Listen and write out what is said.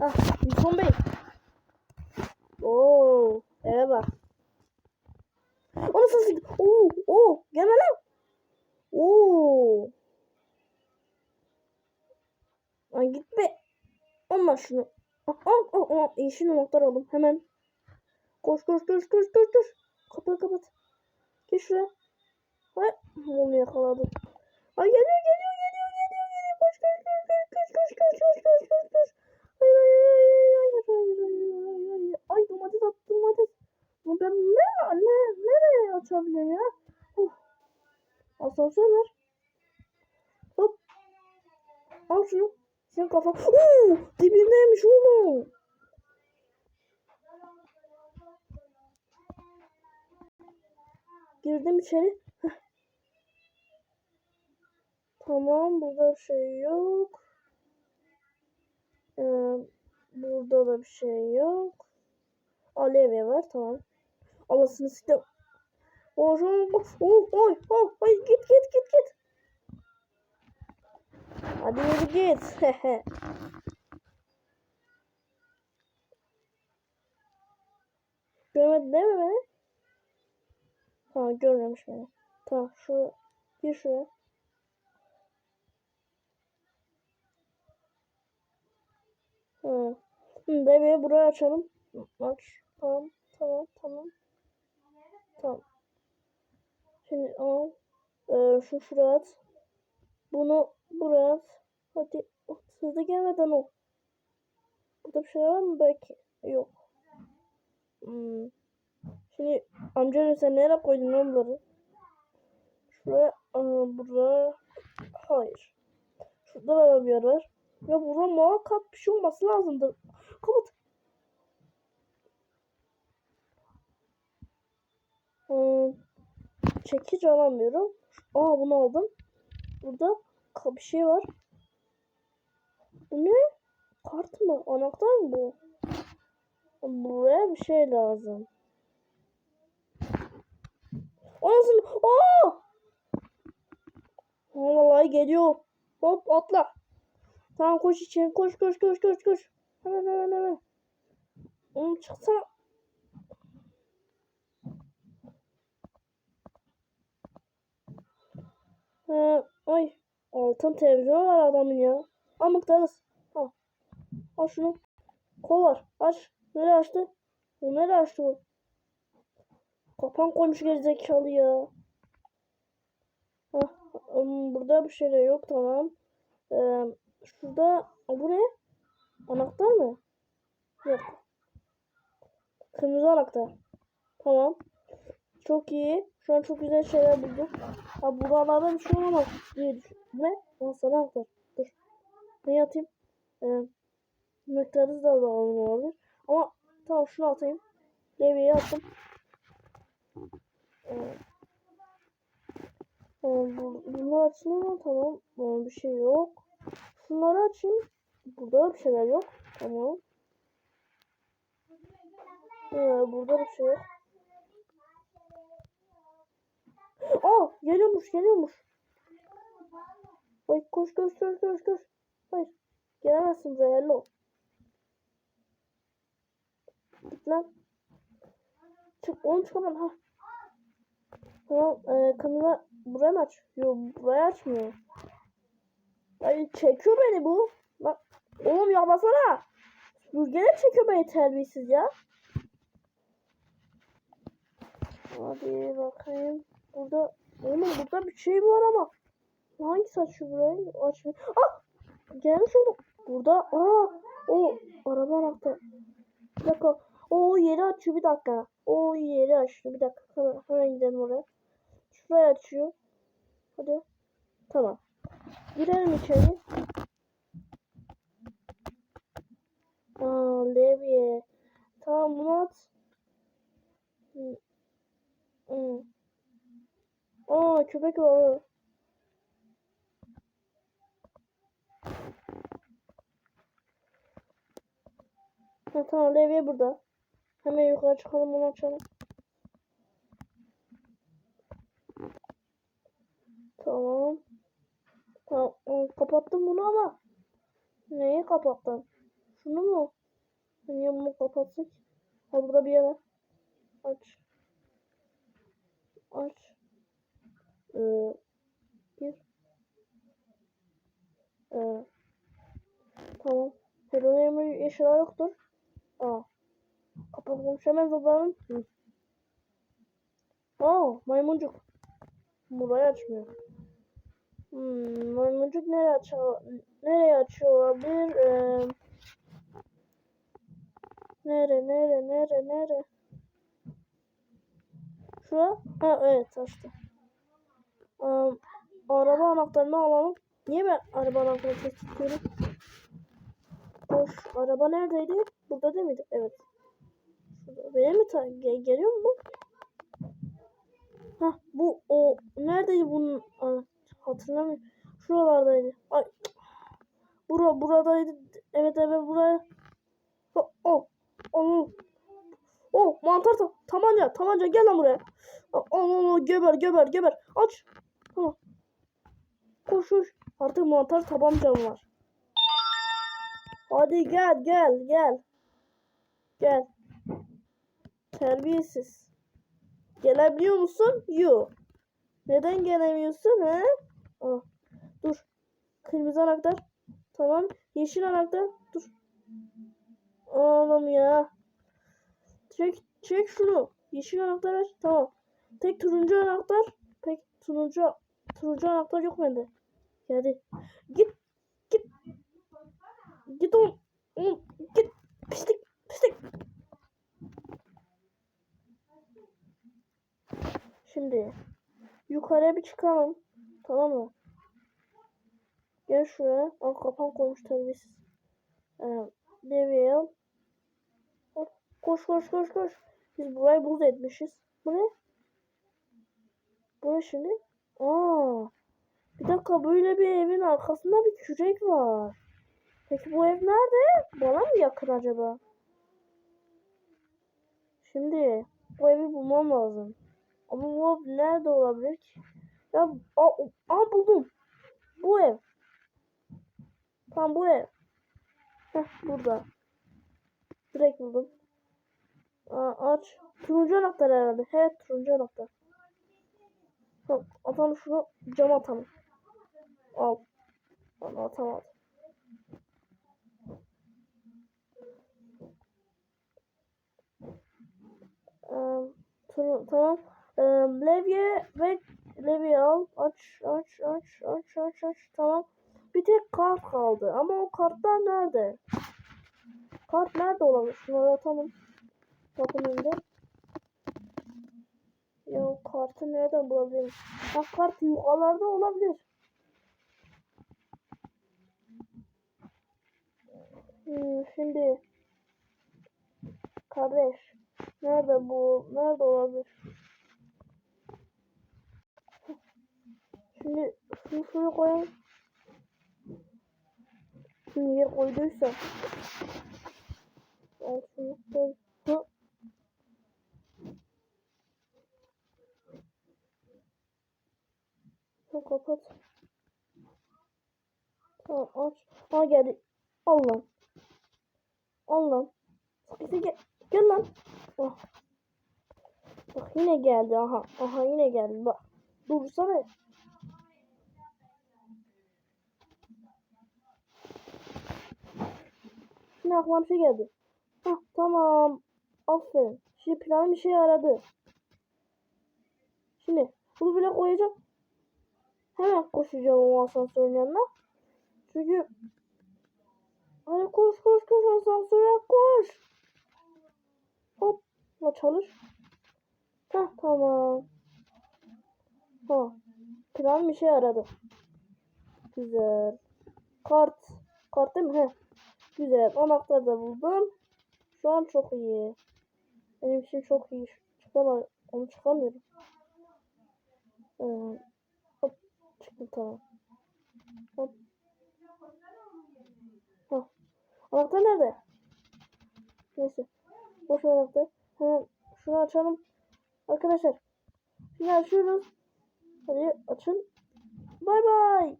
Ah, Wilson Bey. Oo, eve bak. O nasıl? Oo, oo, gelme lan. Oo. Ay git be. Onunla şunu. Ah, ah, ah, ah. Yeşil anahtar aldım hemen. Koş koş koş koş koş koş. Kapıyı kapat. Geç şuraya. Ay, onu yakaladım. Ay geliyor geliyor geliyor geliyor geliyor. Koş koş koş koş koş koş koş koş koş koş. Hayır hayır Ay domates at domates. Ama ben ne, ne, nereye açabilirim ya? Of. Asansör ver. Hop. Al şunu. Sen kafa. Oo, dibindeymiş oğlum. Girdim içeri. Heh. Tamam burada şey yok. Ee, burada da bir şey yok. Alevye var tamam. Alasını sıktım. Oh, oh, oh, oh, ay git git git git. Hadi yürü git. Görmedin değil mi beni? Tamam görmemiş beni. Tamam şu gir şuraya. Hı. Hı, deveyi buraya açalım. Aç. Tamam. Tamam. Tamam. Tamam. Şimdi al. Ee, şu şuraya at. Bunu buraya at. Hadi. Oh, Hızlı gelmeden o. Burada bir şey var mı? Belki. Yok. Hmm. Şimdi amca sen nereye koydun lan bunları? Şuraya, aa, buraya. Hayır. Şurada da bir yer var. Ya burada muhakkak bir şey olması lazımdır. Kapat. Hmm. Çekiç alamıyorum. Aa bunu aldım. Burada bir şey var. Bu ne? Kart mı? Anahtar mı bu? Buraya bir şey lazım. Anasını. Aa, Vallahi geliyor. Hop atla. Tamam koş içeri. Koş koş koş koş koş. Hemen hemen hemen. Oğlum çıksana. Ee, ay. Altın televizyon var adamın ya. Al mıknatıs. Al. Şunu. Kol var. Aç. Nereye açtı? O nereye açtı bu? Kapan koymuş gerizekalı ya. Hah, burada bir şey de yok tamam. Ee, şurada bu ne? Anahtar mı? Yok. Kırmızı anahtar. Tamam. Çok iyi. Şu an çok güzel şeyler bulduk. Ha buralarda bir şey olamaz diye düşün. Ne? Aa, sana anahtar. Dur. Ne atayım? Ee, miktarı da alalım olabilir. Ama tamam şunu atayım. Levyeyi attım. Ee, bu- Bunlar açılıyor mu? Tamam. Ee, bir şey yok. Şunları açayım. Burada da bir şeyler yok. Tamam. Ee, burada da bir şey yok. Aa geliyormuş geliyormuş. Ay koş koş koş koş koş. Hayır. Gelemezsin buraya hello. Git lan. Çık onu çıkamam ha. Tamam e, kanala buraya mı aç? Yok buraya açmıyor. Ay çekiyor beni bu. Oğlum yapmasana. Bu gene çekiyor beni terbiyesiz ya. Hadi bakayım. Burada oğlum burada bir şey var ama. Hangisi açıyor burayı? Açmıyor. Ah! Gelmiş oğlum. Burada aa o araba anahtarı. Bir dakika. O yeri açıyor bir dakika. O yeri açıyor bir dakika. Hemen, hemen gidelim oraya. Şurayı açıyor. Hadi. Tamam. Girelim içeri. Aa levye. Tamam bunu at. Hı. Aa köpek balığı. Ha, tamam levye burada. Hemen yukarı çıkalım onu açalım. Tamam. Tamam ı, kapattım bunu ama. Neyi kapattım? Şunu mu? Niye bunu kapatsak? Ha burada bir yer. Aç. Aç. Ee, bir. Ee, tamam. Hello eşya yoktur. Aa. Kapatılmış hemen zamanın. Hı. Aa maymuncuk. Burayı açmıyor. Hmm, maymuncuk nereye açıyor? Nereye açıyor olabilir? Ee, nere nere nere nere? Şura? Ha evet açtı. Aa, araba anahtarını alalım. Niye ben araba anahtarını tutuyorum? Boş. Araba neredeydi? Burada değil miydi? Evet. Şurada. Benim mi ta ge- geliyor mu bu? Hah bu o neredeydi bunun hatırlamıyorum. Şuralardaydı. Ay. Bura buradaydı. Evet evet buraya. Oh. Oh. Oh mantar ta tabanca tabanca gel lan buraya. Oh, oh, geber geber geber. Aç. Tamam. Koş koş. Artık mantar tabancam var. Hadi gel gel gel. Gel. Terbiyesiz. Gelebiliyor musun? Yok. Neden gelemiyorsun he? Aa, dur. Kırmızı anahtar. Tamam. Yeşil anahtar. Dur. Oğlum ya. Çek, çek şunu. Yeşil anahtar aç. Tamam. Tek turuncu anahtar. Pek turuncu turuncu anahtar yok bende. Hadi. Git. Git. Git oğlum. Oğlum, Git. Pislik. Pislik. Şimdi yukarıya bir çıkalım. Tamam mı? Gel şuraya. Al kapan koymuş terbiyesiz. Ee, Devil. Koş koş koş koş. Biz burayı buz etmişiz. Bu ne? Bu ne şimdi? Aa. Bir dakika böyle bir evin arkasında bir kürek var. Peki bu ev nerede? Bana mı yakın acaba? Şimdi bu evi bulmam lazım. Ama bu ev nerede olabilir ki? Ya aa, aa buldum. Bu ev. Tam bu ev. Heh burada. Direkt buldum. Aa, aç. Turuncu anahtar herhalde. Evet turuncu anahtar. Tamam, atalım şunu cama atalım. Al. Bana atamadım. Tur- tamam. Ee, levye ve levye al. Aç, aç, aç, aç, aç, aç. Tamam. Bir tek kart kaldı. Ama o kartlar nerede? Kart nerede olabilir? Şunları atalım. Bakın önünde. Ya kartı nereden bulabilirim? Ha kart yukarılarda olabilir. Hmm, şimdi kardeş nerede bu? Nerede olabilir? Şimdi şunu şuraya koyalım. Şimdi yer koyduysa al şunu koy. Hı. Tamam kapat. Tamam aç. Ha geldi. Al lan. Al lan. Gel. Gel lan. Ah. Bak yine geldi. Aha. Aha yine geldi. Bak. Dursana. Şimdi aklıma bir şey geldi. Hah tamam. Aferin. Şimdi planım işe yaradı. Şimdi bunu böyle koyacağım. Hemen koşacağım o asansörün yanına. Çünkü Hadi koş koş koş asansöre koş. Hop. La çalış. Hah tamam. Ha. Plan bir şey aradı. Güzel. Kart. Kart değil mi? Heh. Güzel. Anahtar da buldum. Şu an çok iyi. Benim için çok iyi. Çıkamam. Onu çıkamıyorum. Ee, tamam. Hop. Hah. Anahtar nerede? Neyse. Boş ver anahtar. Hemen şunu açalım. Arkadaşlar. Şimdi açıyoruz. Hadi açın. Bay bay.